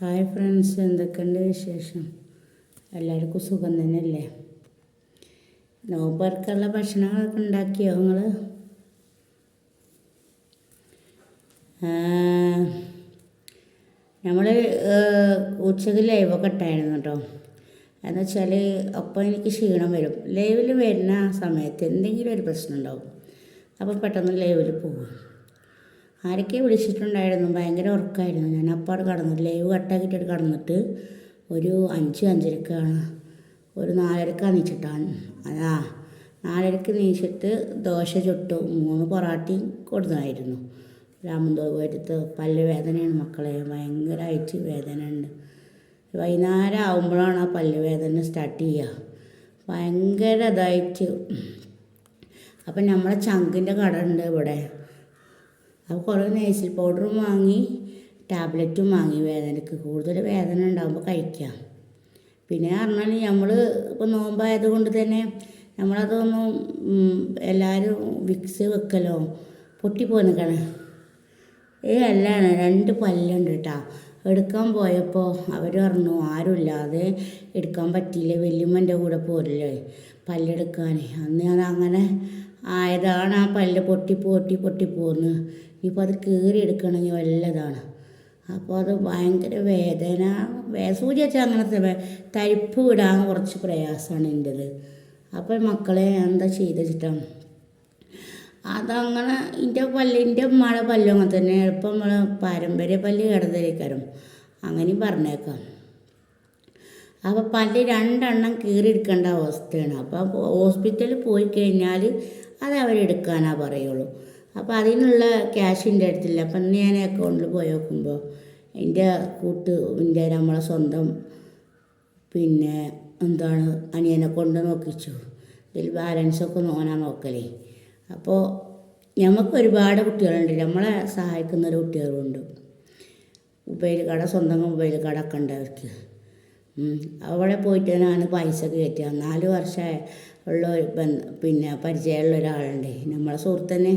Hi friends എന്തൊക്കെയുണ്ട് വിശേഷം? എല്ലാവർക്കും സുഖം തന്നെയല്ലേ? നോമ്പർക്കുള്ള ഭക്ഷണങ്ങളൊക്കെ ഉണ്ടാക്കിയോ നിങ്ങൾ നമ്മൾ ഉച്ചയ്ക്ക് ലൈവൊക്കെ ഇട്ടായിരുന്നു കേട്ടോ. എന്ന് വെച്ചാൽ അപ്പം എനിക്ക് ക്ഷീണം വരും. ലൈവിൽ വരുന്ന സമയത്ത് എന്തെങ്കിലും ഒരു പ്രശ്നം ഉണ്ടാവും. അപ്പോൾ പെട്ടെന്ന് ലൈവിൽ പോകും ആരൊക്കെ വിളിച്ചിട്ടുണ്ടായിരുന്നു. ഭയങ്കര ഉറക്കമായിരുന്നു ഞാൻ അപ്പാട് കടന്നു. ലൈവ് കട്ടാക്കിയിട്ട് കടന്നിട്ട് ഒരു അഞ്ച് അഞ്ചരക്കാണ്. ഒരു നാലരക്ക് നീച്ചിട്ടാണ് അതാ നാലരക്ക് നീച്ചിട്ട് ദോശ ചുട്ടു. മൂന്ന് പൊറാട്ടയും കൊടുത്തായിരുന്നു. രാമന്തോൾ പോയിട്ട് പല്ല് വേദനയാണ് മക്കളെ. ഭയങ്കരമായിട്ട് വേദന ഉണ്ട് വൈകുന്നേരം ആകുമ്പോഴാണ് ആ പല്ല് വേദന സ്റ്റാർട്ട് ചെയ്യുക. ഭയങ്കര ഇതായിട്ട്. അപ്പം നമ്മളെ ചങ്കിന്റെ കട ഉണ്ട് ഇവിടെ. അപ്പോൾ കുറേ നേസിൽ പൗഡറും വാങ്ങി ടാബ്ലറ്റും വാങ്ങി. വേദനയ്ക്ക് കൂടുതൽ വേദന ഉണ്ടാകുമ്പോൾ കഴിക്കാം. പിന്നെ പറഞ്ഞാൽ നമ്മൾ ഇപ്പോൾ നോമ്പായത് കൊണ്ട് തന്നെ നമ്മളതൊന്നും എല്ലാവരും വിക്സ് വെക്കലോ? പൊട്ടിപ്പോന്നിക്കണ ഏ അല്ലാണ് രണ്ട് പല്ലുണ്ട് കേട്ടോ എടുക്കാൻ പോയപ്പോൾ അവർ പറഞ്ഞു ആരുമില്ലാതെ എടുക്കാൻ പറ്റിയില്ല. വലിയമ്മന്റെ കൂടെ പോരല്ലേ പല്ലെടുക്കാൻ അന്ന് ഞാൻ അങ്ങനെ ആയതാണ് ആ പല്ല് പൊട്ടി പൊട്ടി പൊട്ടി പോകുന്നത് ഇനിയിപ്പോൾ അത് കീറി എടുക്കണമെങ്കിൽ വല്ലതാണ്. അപ്പോൾ അത് ഭയങ്കര വേദന. സൂചി വെച്ചാൽ അങ്ങനത്തെ തരിപ്പ് വിടാൻ കുറച്ച് പ്രയാസമാണ് എന്റെത് അപ്പോൾ മക്കളെ എന്താ ചെയ്ത് വെച്ചിട്ടാണ് അതങ്ങനെ എന്റെ പല്ല് എന്റെ ഉമ്മയുടെ പല്ലും അങ്ങനെ തന്നെ. എളുപ്പം നമ്മൾ പാരമ്പര്യ പല്ല് കിടന്നേക്കാരും അങ്ങനെയും പറഞ്ഞേക്കാം. അപ്പോൾ പല്ല് രണ്ടെണ്ണം കീറിയെടുക്കേണ്ട അവസ്ഥയാണ്. അപ്പോൾ ഹോസ്പിറ്റലിൽ പോയി കഴിഞ്ഞാൽ അത് അവരെടുക്കാനാ പറയുള്ളൂ. അപ്പോൾ അതിനുള്ള ക്യാഷ് എന്റെ അടുത്തില്ല. അപ്പം ഞാൻ അക്കൗണ്ടിൽ പോയി നോക്കുമ്പോൾ എന്റെ കൂട്ട് എന്റെ നമ്മളെ സ്വന്തം പിന്നെ എന്താണ് അനിയനെ കൊണ്ട് നോക്കിച്ചു. ഇതിൽ ബാലൻസൊക്കെ നോനാ നോക്കലേ. അപ്പോൾ നമുക്ക് ഒരുപാട് കുട്ടികളുണ്ട്. നമ്മളെ സഹായിക്കുന്ന ഒരു കുട്ടികളുണ്ട്. മൊബൈൽ കട സ്വന്തം മൊബൈൽ കട ഒക്കെ അവർക്ക്. അവിടെ പോയിട്ട് ഞാൻ പൈസ കയറ്റുക നാല് വർഷം ഉള്ള പിന്നെ പരിചയമുള്ള ഒരാളുണ്ട്. നമ്മളെ സുഹൃത്ത് തന്നെ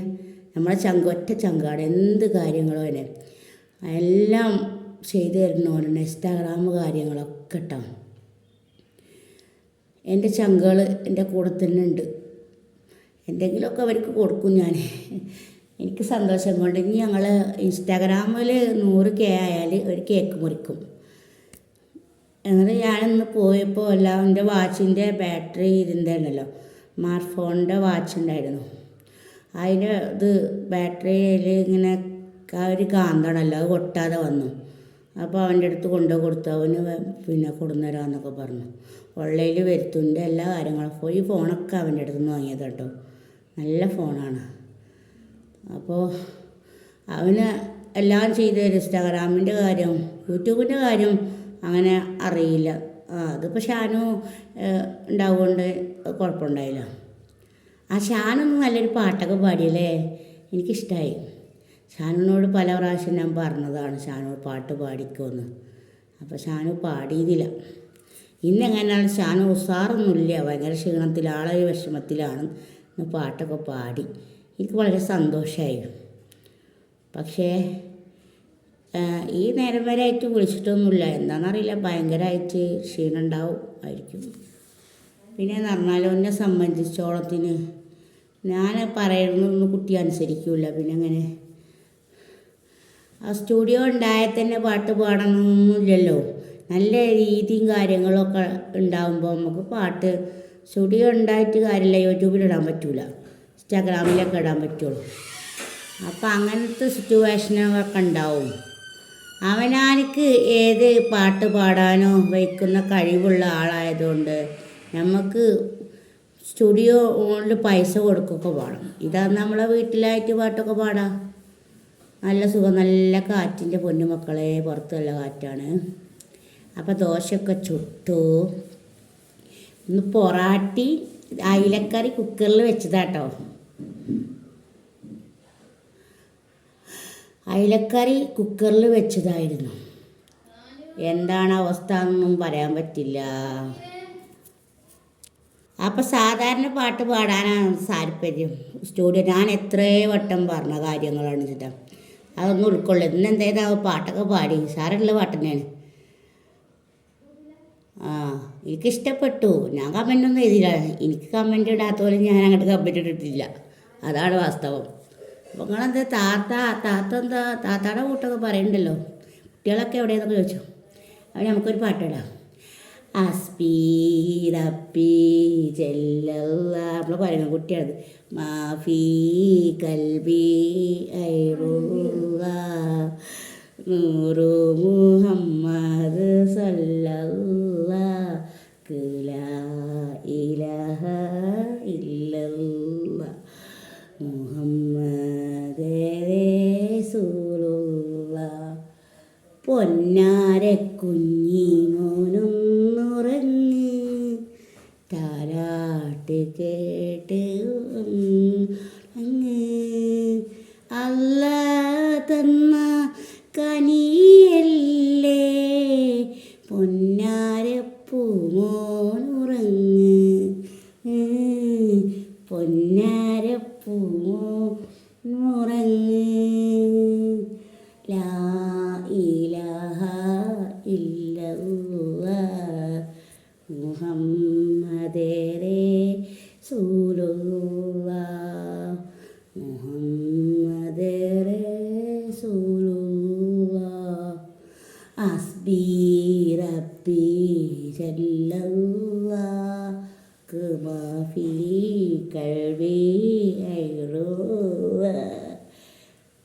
നമ്മളെ ചങ്ക ഒറ്റ ചങ്കാട് എന്ത് കാര്യങ്ങളും അതിനെ എല്ലാം ചെയ്തു തരുന്നവരുണ്ട് ഇൻസ്റ്റാഗ്രാം കാര്യങ്ങളൊക്കെ ഇട്ടാണ് എന്റെ ചങ്കൾ എന്റെ കൂടെ തന്നെ ഉണ്ട്. എന്തെങ്കിലുമൊക്കെ അവർക്ക് കൊടുക്കും ഞാൻ. എനിക്ക് സന്തോഷം. കൊണ്ട് ഇനി ഞങ്ങൾ ഇൻസ്റ്റാഗ്രാമിൽ നൂറ് കെ ആയാൽ ഒരു കേക്ക് മുറിക്കും. എന്നിട്ട് ഞാനിന്ന് പോയപ്പോൾ എല്ലാം എന്റെ വാച്ചിന്റെ ബാറ്ററി ഇരുന്നുണ്ടല്ലോ സ്മാർട്ട് ഫോണിന്റെ വാച്ച് ഉണ്ടായിരുന്നു. അതിന്റെ ഇത് ബാറ്ററിയിൽ ഇങ്ങനെ ഒരു കാന്തണല്ലോ അത് കൊട്ടാതെ വന്നു. അപ്പോൾ അവന്റെ അടുത്ത് കൊണ്ടു കൊടുത്തു. അവന് പിന്നെ കൊടുന്നരാന്നൊക്കെ പറഞ്ഞു. ഓൺലൈനിൽ വരുത്തുന്റെ എല്ലാ കാര്യങ്ങളും അപ്പോൾ ഈ ഫോണൊക്കെ അവന്റെ അടുത്ത് നിന്ന് വാങ്ങിയത് കേട്ടോ. നല്ല ഫോണാണ്. അപ്പോൾ അവന് എല്ലാം ചെയ്ത്. ഇൻസ്റ്റാഗ്രാമിന്റെ കാര്യം യൂട്യൂബിന്റെ കാര്യം അങ്ങനെ അറിയില്ല. അത് അതിപ്പോൾ ഷാനു ഉണ്ടാവുകൊണ്ട് കുഴപ്പമുണ്ടായില്ല ആ ഷാനൊന്ന് നല്ലൊരു പാട്ടൊക്കെ പാടിയല്ലേ? എനിക്കിഷ്ടമായി ഷാനുവിനോട് പല പ്രാവശ്യം ഞാൻ പറഞ്ഞതാണ് ഷാനു പാട്ട് പാടിക്കുമെന്ന് അപ്പോൾ ഷാനു പാടിയതില്ല. ഇന്നെങ്ങനെയാണ് ഷാനു ഉസാറൊന്നുമില്ല ഭയങ്കര ക്ഷീണത്തിൽ ആളെ വിഷമത്തിലാണ് ഇന്ന് പാട്ടൊക്കെ പാടി. എനിക്ക് വളരെ സന്തോഷമായി പക്ഷേ ഈ നേരം വരെ ആയിട്ട് വിളിച്ചിട്ടൊന്നുമില്ല. എന്താണെന്നറിയില്ല ഭയങ്കരമായിട്ട് ക്ഷീണം ഉണ്ടാവും ആയിരിക്കും. പിന്നെ നർണാലോനെ സംബന്ധിച്ചോളത്തിന് ഞാൻ പറയുന്നൊന്നും കുട്ടി അനുസരിക്കില്ല പിന്നെ അങ്ങനെ ആ സ്റ്റുഡിയോ ഉണ്ടായാൽ തന്നെ പാട്ട് പാടണമെന്നൊന്നുമില്ലല്ലോ നല്ല രീതിയും കാര്യങ്ങളൊക്കെ ഉണ്ടാകുമ്പോൾ നമുക്ക് പാട്ട് സ്റ്റുഡിയോ ഉണ്ടായിട്ട് കാര്യമില്ല യൂട്യൂബിൽ ഇടാൻ പറ്റൂല. ഇൻസ്റ്റാഗ്രാമിലൊക്കെ ഇടാൻ പറ്റുള്ളൂ. അപ്പം അങ്ങനത്തെ സിറ്റുവേഷനൊക്കെ ഉണ്ടാവും. അവനാനിക്ക് ഏത് പാട്ട് പാടാനോ വയ്ക്കുന്ന കഴിവുള്ള ആളായതുകൊണ്ട് നമുക്ക് സ്റ്റുഡിയോയിൽ പൈസ കൊടുക്കുകയൊക്കെ വേണം ഇതാ നമ്മളെ വീട്ടിലായിട്ട് പാട്ടൊക്കെ പാടാം. നല്ല സുഖം നല്ല കാറ്റിന്റെ പൊന്നു മക്കളെ പുറത്ത് നല്ല കാറ്റാണ്. അപ്പോൾ ദോശയൊക്കെ ചുട്ടു. ഒന്ന് പൊറാട്ടി അയിലക്കറി കുക്കറിൽ വെച്ചതാട്ടോ. അയിലക്കറി കുക്കറിൽ വെച്ചതായിരുന്നു. എന്താണ് അവസ്ഥ എന്നൊന്നും പറയാൻ പറ്റില്ല. അപ്പം സാധാരണ പാട്ട് പാടാനാണ് താല്പര്യം. സ്റ്റുഡിയോ ഞാൻ എത്രയോ വട്ടം പറഞ്ഞ കാര്യങ്ങളാണ് ചേട്ടാ. അതൊന്നും ഉൾക്കൊള്ളു ഇന്ന് എന്തായാലും പാട്ടൊക്കെ പാടി. സാറുള്ള പാട്ട് തന്നെയാണ്. ആ എനിക്ക് ഇഷ്ടപ്പെട്ടു ഞാൻ കമന്റ് ഒന്നും എഴുതിയില്ല. എനിക്ക് കമന്റ് ഇടാത്ത പോലെ ഞാൻ അങ്ങോട്ട് കമന്റ് ഇട്ടിട്ടില്ല. അതാണ് വാസ്തവം. അപ്പോൾ നിങ്ങളെന്താ താത്ത താത്ത എന്താ താത്താടെ കൂട്ടൊക്കെ പറയണ്ടല്ലോ. കുട്ടികളൊക്കെ എവിടെയെന്നൊക്കെ ചോദിച്ചു. അപ്പോൾ നമുക്കൊരു പാട്ടിടാം. അസ്പി റപ്പി ജല്ലല്ല നമ്മൾ പറയുന്ന കുട്ടിയാണത്. മാഫി കൽബി ഐറുള്ള നൂറു മുഹമ്മദ് സല്ലല്ല പൊന്നാര കുഞ്ഞി മോനൊന്നുറങ്ങ് താരാട്ട് കേട്ട് അങ്ങ് അല്ല തന്ന കനിയല്ലേ? പൊന്നാരപ്പൂമോനുറങ്ങ് മോനുറങ്ങ് പൊന്നാരപ്പൂ മോനുറങ്ങ് ലാ റസൂലുള്ളാഹ് മുഹമ്മദേ റസൂലുള്ളാഹ് ഹസ്ബി റബ്ബി ജല്ലല്ലാഹ് കമാ ഫീ കൽബി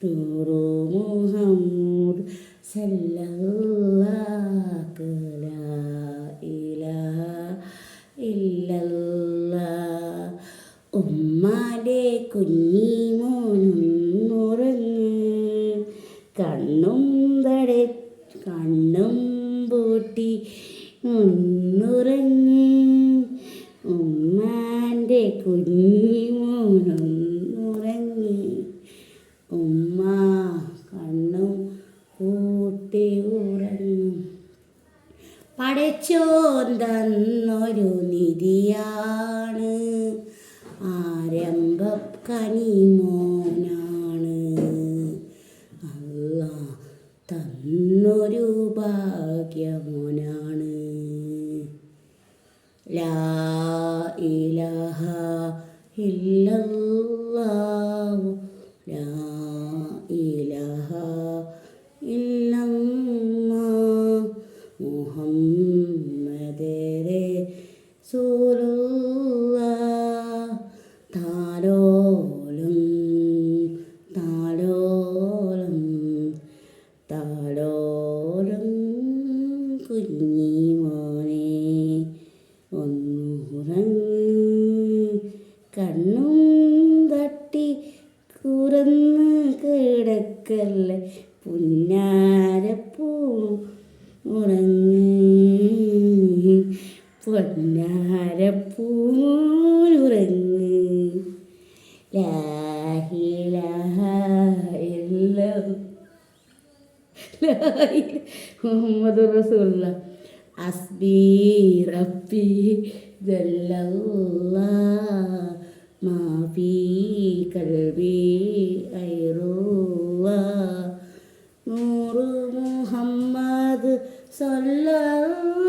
നൂറു മുഹമ്മദ് സല്ലല്ലാഹു ഉമ്മാന്റെ കുഞ്ഞി മോനുറങ്ങ് കണ്ണും തട കണ്ണും പൂട്ടി ഒന്നുറങ്ങ് ഉമ്മാന്റെ കുഞ്ഞി മോനൊന്നുറങ്ങ്. ഉമ്മ കണ്ണും കൂട്ടി ഉറങ്ങും. പടച്ചോൻ തന്നൊരു നിധിയാണ്. കനിമോനാണ് അല്ല തന്നൊരു ഭാഗ്യമോനാണ് ലാ ഇലാഹ ഇല്ലല്ലാഹു. ലാ ഇലാഹ ഇല്ലല്ലാഹ്. മുഹമ്മദ് റസൂലുള്ളാഹ് താലോലം കുഞ്ഞി മോനെ ഒന്നുറങ്ങ് കണ്ണും കിടക്കല്ലേ പൊന്നാരപ്പൂ മുഹമ്മദ് റസൂല്ല അസ്ബി റബ്ബി മാഫി കൽബി ഐറുവ നൂറ് മുഹമ്മദ് സല്ലാക്ക്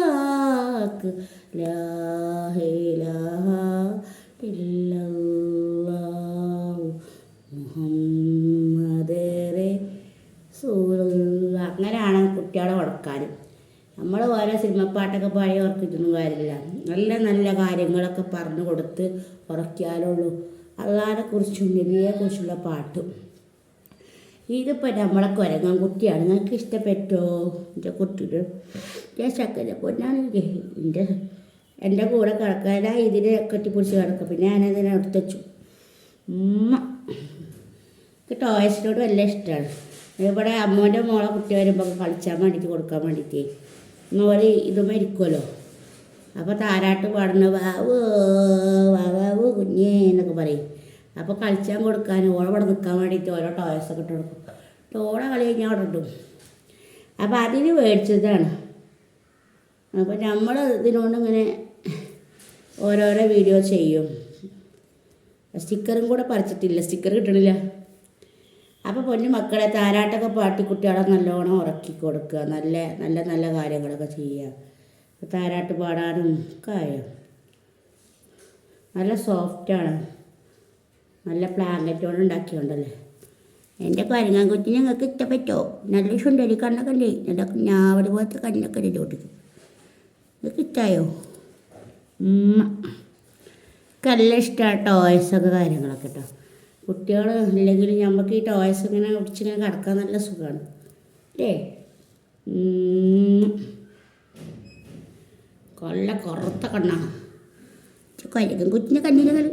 ലാ പാട്ടൊക്കെ പാടി ഉറക്കിയിട്ടൊന്നും കാര്യമില്ല. നല്ല നല്ല കാര്യങ്ങളൊക്കെ പറഞ്ഞു കൊടുത്ത് ഉറക്കിയാലുള്ളൂ. അള്ളാനെ കുറിച്ചും നബിയെ കുറിച്ചുള്ള പാട്ടും. ഇതിപ്പോൾ നമ്മളെ കുരങ്ങൻ കുട്ടിയാണ് നിങ്ങൾക്ക് ഇഷ്ടപ്പെട്ടോ? എന്റെ കുട്ടിയുടെ ഞാൻ ചക്കര പൊന്നാണ് എന്റെ എന്റെ കൂടെ കിടക്കാനാ ഇതിനെ കെട്ടിപ്പിടിച്ച് കിടക്കും പിന്നെ ഞാനതിനെ എടുത്ത് ഉമ്മ. എനിക്ക് ടോയ്സിനോട് വലിയ ഇഷ്ടമാണ് ഇവിടെ അമ്മൂന്റെ മോളെ കുട്ടി വരുമ്പോൾ കളിച്ചാൻ വേണ്ടിയിട്ട് കൊടുക്കാൻ വേണ്ടിയിട്ട്. നോര് ഇത് മരിക്കുമല്ലോ അപ്പോൾ താരാട്ട് പാടുന്ന വാവ് വാവാവോ കുഞ്ഞേ എന്നൊക്കെ പറയും. അപ്പോൾ കളിച്ചാൻ കൊടുക്കാൻ ഓളെ ഇവിടെ നിൽക്കാൻ വേണ്ടിയിട്ട് ഓരോ ടോയ്സൊക്കെ ഇട്ട് കൊടുക്കും. ടോള കളി കഴിഞ്ഞാൽ അവിടെ ഇട്ടും അപ്പോൾ അതിന് മേടിച്ചതാണ്. അപ്പോൾ നമ്മൾ ഇതിനോണ്ട് ഇങ്ങനെ ഓരോരോ വീഡിയോ ചെയ്യും. സ്റ്റിക്കറും കൂടെ പറിച്ചിട്ടില്ല. സ്റ്റിക്കർ കിട്ടണില്ല. അപ്പോൾ പൊന്നു മക്കളെ താരാട്ടൊക്കെ പാട്ടി കുട്ടികളെ നല്ലോണം ഉറക്കി കൊടുക്കുക. നല്ല നല്ല നല്ല കാര്യങ്ങളൊക്കെ ചെയ്യുക. താരാട്ട് പാടാനും ആയോ? നല്ല സോഫ്റ്റാണ് നല്ല പ്ലാങ്കറ്റോട് ഉണ്ടാക്കിയോണ്ടല്ലേ? എന്റെ പരങ്ങാൻ കുറ്റി ഞങ്ങൾക്ക് ഇഷ്ടപ്പെട്ടോ? നല്ല ചുണ്ടരി കണ്ണൊക്കെ ഉണ്ട്. നല്ല ഞാവട് പോലത്തെ കണ്ണൊക്കെ ഉണ്ട് ചോട്ടിക്ക് നിങ്ങൾക്ക് ഇഷ്ടമായോ ഉമ്മ നല്ല ഇഷ്ടമാണ് ടോയ്സൊക്കെ കാര്യങ്ങളൊക്കെ കേട്ടോ കുട്ടികൾ ഇല്ലെങ്കിൽ നമുക്ക് ഈ ടോയ്സ് ഇങ്ങനെ ഒടിച്ചിങ്ങനെ കിടക്കാൻ നല്ല സുഖമാണ് അല്ലേ? കൊള്ള കൊല്ല കറുത്ത കണ്ണാണ്. കരുകും കുറ്റിന്റെ കണ്ണിലെ കളി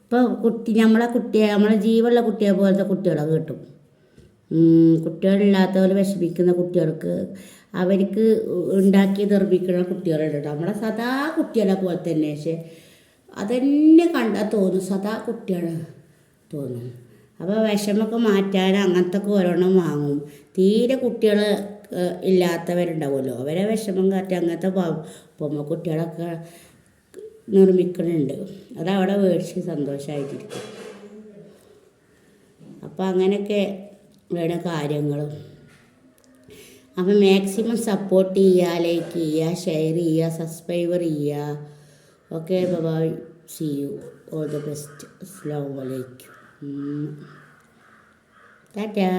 ഇപ്പോൾ കുട്ടി നമ്മളെ കുട്ടിയെ നമ്മളെ ജീവുള്ള കുട്ടിയെ പോലത്തെ കുട്ടികളൊക്കെ കിട്ടും. കുട്ടികളില്ലാത്തവർ വിഷമിക്കുന്ന കുട്ടികൾക്ക് അവർക്ക് ഉണ്ടാക്കി നിർമ്മിക്കുന്ന കുട്ടികളുണ്ട് നമ്മുടെ സദാ കുട്ടികളെ പോലെ തന്നെ. പക്ഷേ അതന്നെ കണ്ടാൽ തോന്നും. സദാ കുട്ടികളെ തോന്നും. അപ്പോൾ വിഷമൊക്കെ മാറ്റാൻ അങ്ങനത്തെ ഒക്കെ ഒരെണ്ണം വാങ്ങും. തീരെ കുട്ടികൾ ഇല്ലാത്തവരുണ്ടാവുമല്ലോ. അവരെ വിഷമം കാറ്റി അങ്ങനത്തെ പൊമ്മ കുട്ടികളൊക്കെ നിർമ്മിക്കുന്നുണ്ട് അതവിടെ മേടിച്ച് സന്തോഷമായിട്ടിരിക്കും അപ്പോൾ അങ്ങനെയൊക്കെ വേണം കാര്യങ്ങളും. അപ്പം മാക്സിമം സപ്പോർട്ട് ചെയ്യുക ലൈക്ക് ചെയ്യുക ഷെയർ ചെയ്യുക സബ്സ്ക്രൈബർ ചെയ്യുക okay bye see you all the best അസ്സാം വലൈക്കും ടാറ്റാ.